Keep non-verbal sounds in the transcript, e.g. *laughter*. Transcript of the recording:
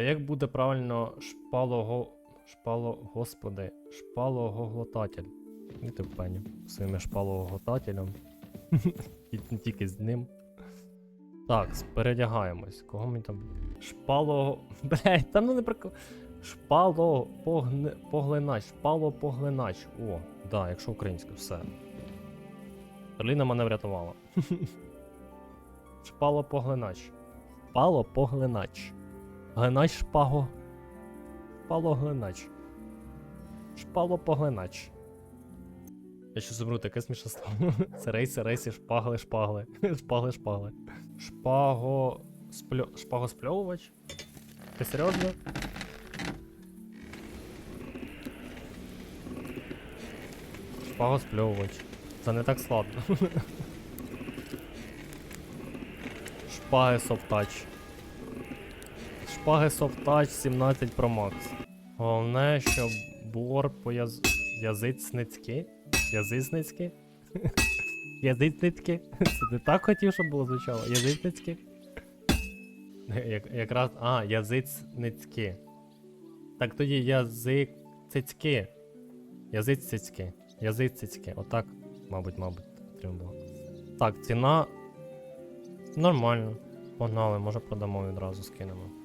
А як буде правильно шпалого. Шпало. Господи, шпалогоглотатель. І ти впевнені своїм шпалогоглотателем. *laughs* І не тільки з ним. Так, передягаємось. Кого ми там. Шпало. *laughs* Блять, там ну не прикол. Шпало погни... поглинач. Шпало поглинач. О, да, якщо українською, все. Берліна мене врятувала. *laughs* Шпало поглинач. Шпало поглинач. Глинач шпаго. Шпало глинач. Шпало поглинач. Я ще зубру таке смішне слово. Це рейси, рейси, шпагли, шпагли. Шпагли, шпагли. Шпаго. Спльо... Шпагоспльовувач? Ти серйозно? Шпагоспльовувач. Це не так складно. Шпаги софтач. Шпаги софтач 17 Pro Max. Головне, щоб бор по яз... язицницьки. Язицницьки? *laughs* Язицницьки? *laughs* Це ти так хотів, щоб було звучало? Язицницьки? Як, якраз. А, язицницьки. Так тоді язицицьки. Язицицьки. Язицицьки. Отак, мабуть, мабуть, треба було. Так, ціна. Нормально. Погнали, може продамо відразу скинемо.